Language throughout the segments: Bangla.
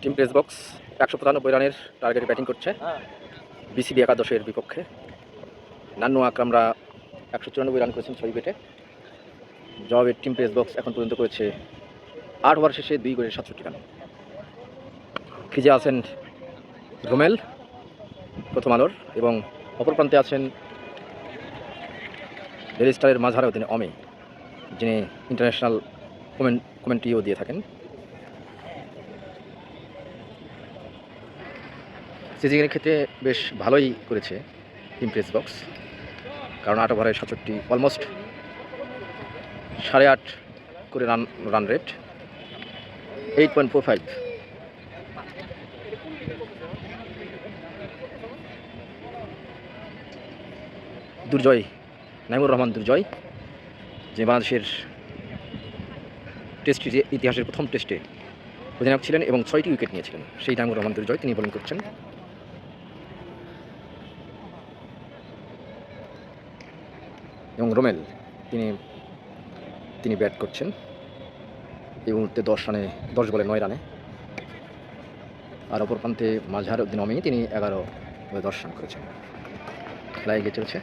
টিম প্রেস বক্স একশো পঁচানব্বই রানের টার্গেটে ব্যাটিং করছে। বিসিবি একাদশের বিপক্ষে। নান্নু আকরামরা একশো চুরানব্বই রান করেছেন ছয় উইকেটে জবাবের টিম প্রেস বক্স এখন পর্যন্ত করেছে আট ওভার শেষে দুই করে সাতষট্টি রান। ক্রিজে আছেন রুমেল, প্রথম আলোর, এবং অপর প্রান্তে আছেন ডেলি স্টারের মাঝারেও তিনি অমি, যিনি ইন্টারন্যাশনাল কমেন্ট কমেন্ট্রিও দিয়ে থাকেন। সিজিংয়ের ক্ষেত্রে বেশ ভালোই করেছে টিম প্রেস বক্স কারণ আট ওভারে সাতষট্টি অলমোস্ট সাড়ে আট করে run run rate eight point four five Durjoy, Naimur Rahman Durjoy যে বাংলাদেশের টেস্ট ইতিহাসের প্রথম টেস্টে অধিনায়ক ছিলেন এবং ছয়টি উইকেট নিয়েছিলেন, সেই নাইমুর রহমান দুর্জয় তিনি বোলিং করছেন। এবং রোমেল, তিনি তিনি ব্যাট করছেন। এই মুহূর্তে দশ রানে, দশ বলে নয় রানে। আর অপর প্রান্তে মাঝার উদ্দিন অমি তিনি এগারো বলে দশ রান করেছেন। খেলা এগিয়ে চলছে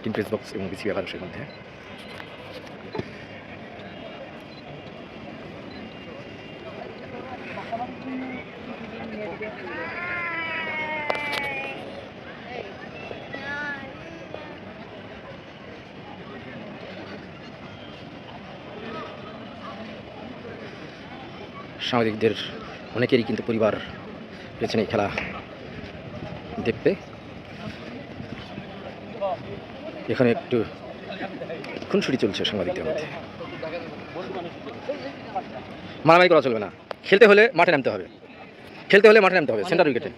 টিম প্রেস বক্স এবং বিসিবি একাদশের মধ্যে। সাংবাদিকদের অনেকেরই কিন্তু পরিবার পেছনে এই খেলা দেখতে। এখানে একটু খুনসুটি চলছে সাংবাদিকদের মধ্যে। মারামারি করা চলবে না। খেলতে হলে মাঠে নামতে হবে। খেলতে হলে মাঠে নামতে হবে সেন্টার উইকেটে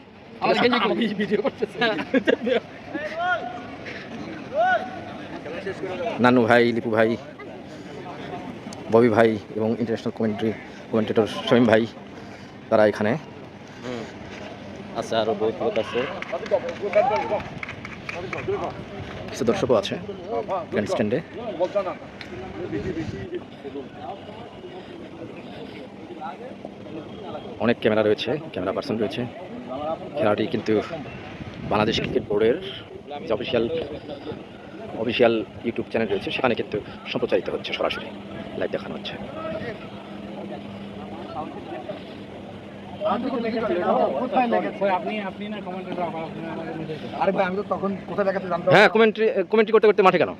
নানু ভাই, লিপু ভাই ববি ভাই এবং ইন্টারন্যাশনাল কমেন্ট্রি কমেন্টেটর শমীম ভাই তারা এখানে। আছে আরও বহুত লোক আছে। কিছু দর্শকও আছে গ্র্যান্ড স্ট্যান্ডে অনেক ক্যামেরা রয়েছে ক্যামেরা পার্সন রয়েছে। খেলাটি কিন্তু বাংলাদেশ ক্রিকেট বোর্ডের যে অফিসিয়াল অফিসিয়াল ইউটিউব চ্যানেল রয়েছে সেখানে কিন্তু সম্প্রচারিত হচ্ছে সরাসরি। লাইভ দেখানো হচ্ছে। হ্যাঁ কমেন্ট্রি কমেন্ট্রি করতে করতে মাঠে কেন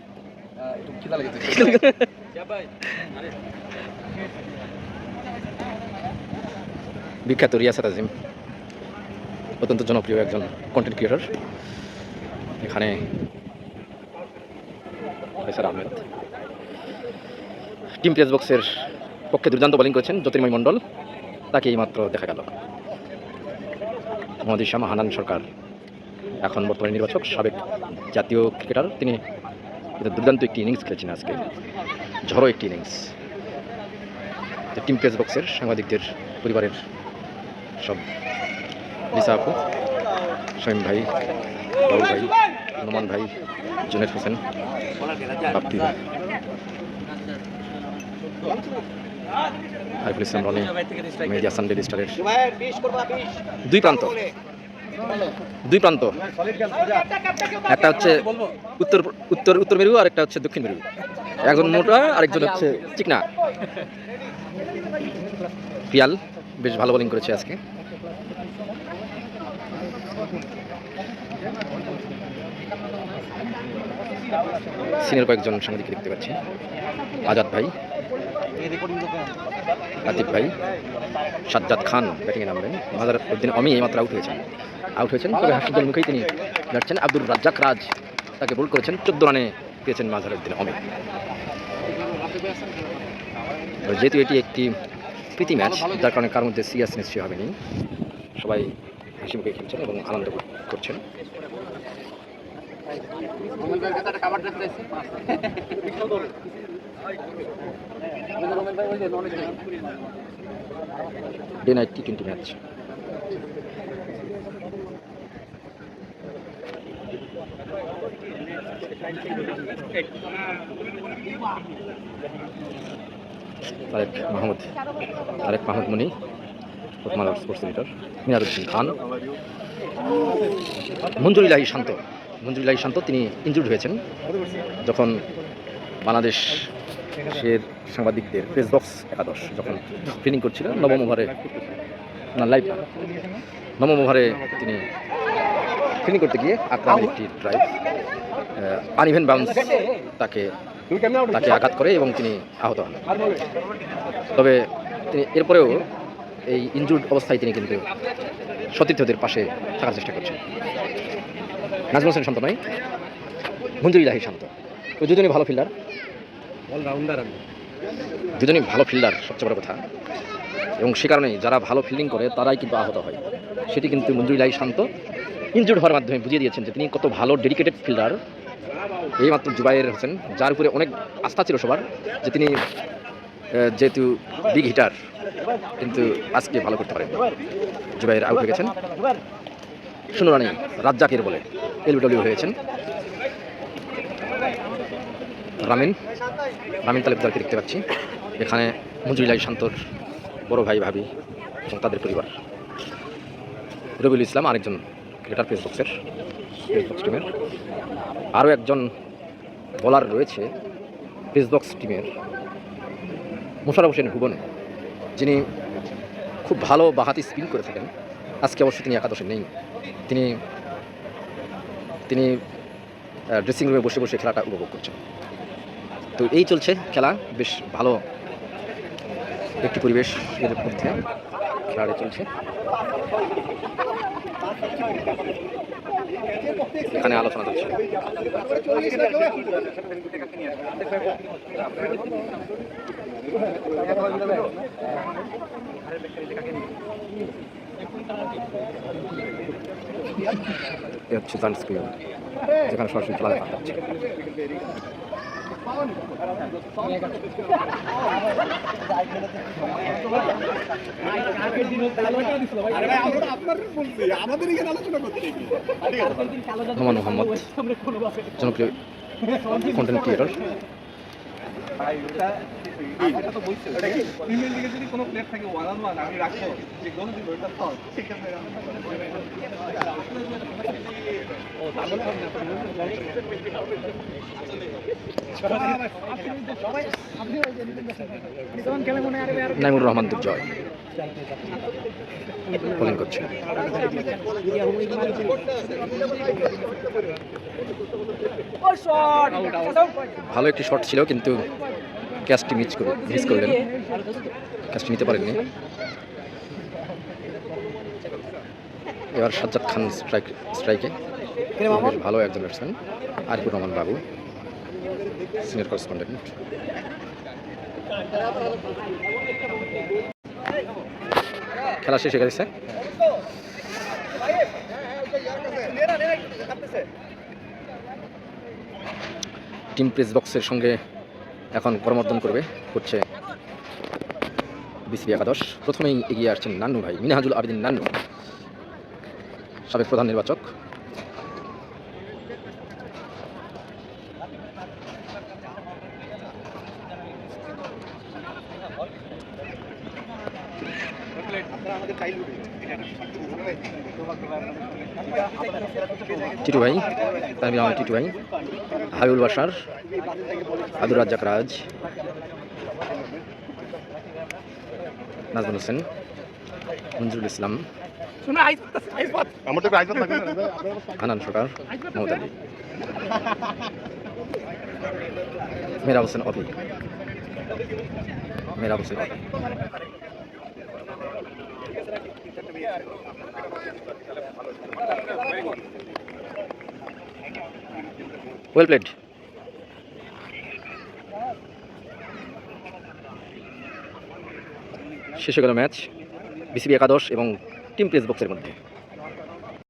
বিখ্যাত রিয়াসাত আজিম অত্যন্ত জনপ্রিয় একজন কন্টেন্ট ক্রিয়েটর এখানে ফয়সাল আহমেদ। টিম বক্সের পক্ষে দুর্দান্ত বোলিং করেছেন জ্যোতির্ময় মণ্ডল। তাকে এইমাত্র দেখা গেল। মোহাম্মদ ইসাম হানান সরকার। এখন বর্তমানে নির্বাচক, সাবেক জাতীয় ক্রিকেটার তিনি দুর্দান্ত একটি ইনিংস খেলেছেন আজকে। ঝড়ো একটি ইনিংস টিম প্রেস বক্সের সাংবাদিকদের, পরিবারের সব, লিসা আপু। শমীম ভাই, বাবু ভাই, হনুমান ভাই, জুনেদ হোসেন বাপ্পি ভাই। আরিফুল ইসলাম রনি, মেহেদি হাসান ডেলি স্টারের। দুই প্রান্ত। দুই প্রান্ত। একটা হচ্ছে উত্তর উত্তর উত্তর মেরু আর একটা হচ্ছে দক্ষিণ মেরু। একজন মোটা, আরেকজন হচ্ছে চিকনা। পিয়াল, বেশ ভালো বোলিং করেছে আজকে। সিনিয়র কয়েকজন সাংবাদিক দেখতে পাচ্ছি। আজাদ ভাই আতিফ ভাই, সাজ্জাদ খান ব্যাটিংয়ে নামবেন মাজার উদ্দিন অমি এইমাত্র আউট হয়েছেন। আউট হয়েছেন, তবে হাসিদের মুখেই তিনি লড়ছেন আব্দুল রাজ্জাক রাজ তাকে বোল্ড করেছেন, চোদ্দ রানে পেয়েছেন মাজার উদ্দিন অমি। যেহেতু এটি একটি প্রীতি ম্যাচ, যার কারণে কার মধ্যে সিরিয়াসনেস সে হবেনি সবাই হাসি মুখে খেলছেন এবং আনন্দ করছেন। Day night T twenty match. Tarek Mahmud Tarek Mahmud Moni sports editor Minaruddin Khan. Manjur Elahi Shanto. Manjur ইলাহি শান্ত, তিনি ইনজুর্ড হয়েছেন যখন বাংলাদেশ সের সাংবাদিকদের প্রেস বক্স একাদশ যখন ট্রেনিং করছিল নবম ওভারে না লাইভ না। নবম ওভারে তিনি ট্রেনিং করতে গিয়ে আক্রমণের একটি ড্রাইভ আনইভেন বাউন্স তাকে তাকে আঘাত করে এবং তিনি আহত হন। তবে তিনি এরপরেও এই ইনজুর্ড অবস্থায় তিনি কিন্তু সতীর্থদের পাশে থাকার চেষ্টা করছেন। নাজমুল হোসেন শান্ত নয় মঞ্জুর ইলাহি শান্ত। তো দুজনই ভালো ফিল্ডার অলরাউন্ডার দুজনই ভালো ফিল্ডার সবচেয়ে বড় কথা। এবং সে কারণেই যারা ভালো ফিল্ডিং করে তারাই কিন্তু আহত হয়। সেটি কিন্তু মঞ্জুর ইলাহি শান্ত ইনজুর্ড হওয়ার মাধ্যমে বুঝিয়ে দিয়েছেন যে তিনি কত ভালো ডেডিকেটেড ফিল্ডার এইমাত্র জুবাইর হোসেন যার উপরে অনেক আস্থা ছিল সবার যে তিনি যেহেতু বিগ হিটার কিন্তু আজকে ভালো করতে পারেন। জুবাইর আউট হয়ে গেছেন। শূন্য রানে রাজ্জাকের বলে এলবিডব্লিউ হয়েছেন। রামিন রামিন তালেবদারকে দেখতে পাচ্ছি। এখানে মঞ্জুরিলাই শান্তর বড় ভাই ভাবি এবং তাদের পরিবার। রবিউল ইসলাম আরেকজন ক্রিকেটার পেস বক্সের পেস বক্স টিমের আরও একজন বলার রয়েছে পেস বক্স টিমের মোশারফ হোসেন ভুবন যিনি খুব ভালো বাহাতি স্পিন করে থাকেন, আজকে অবশ্য তিনি একাদশে নেই। তিনি তিনি ড্রেসিং রুমে বসে বসে খেলাটা উপভোগ করছেন। তো এই চলছে খেলা, বেশ ভালো একটি পরিবেশ এর মধ্যে খেলাটা চলছে। এখানে আলোচনা চলছে। যেখানে সরাসরি দেখা যাচ্ছে মোহাম্মদ জনপ্রিয় কন্টেন্ট ক্রিয়েটর প্রিমিয়ার লিগে যদি কোনো থাকে ওয়ান ওয়ান আমি রাখব যে এটা তো নাইমুর রহমান দুর্জয় বোলিং করছে। ভালো একটি শট ছিল কিন্তু ক্যাচটি মিস করে মিস করলেন। ক্যাচটি নিতে পারেননি। এবার সাজ্জাদ খান স্ট্রাইক স্ট্রাইকে বেশ ভালো একজন ব্যাটসম্যান আরিফুর রহমান বাবু সিনিয়র করেসপন্ডেন্ট খেলা শেষ হয়ে গেছে। টিম প্রেস বক্সের সঙ্গে এখন করমর্দন করবে, করছে বিসিবি একাদশ। প্রথমেই এগিয়ে আসছেন নান্নু ভাই মিনাহাজুল আবেদিন নান্নু, সাবেক প্রধান নির্বাচক। টিটু ভাই তানভীর আহমেদ টিটু ভাই হাবিবুল বাসার আদুর রাজ্জাক রাজ নাজমুল হোসেন মঞ্জুরুল ইসলাম হানান সরকার মমতা আলী মেরা হোসেন অভি। মেরা হোসেন অভি। ওয়েল প্লেড শেষ হয়ে গেল ম্যাচ। বিসিবি একাদশ এবং টিম প্রেস বক্সের মধ্যে।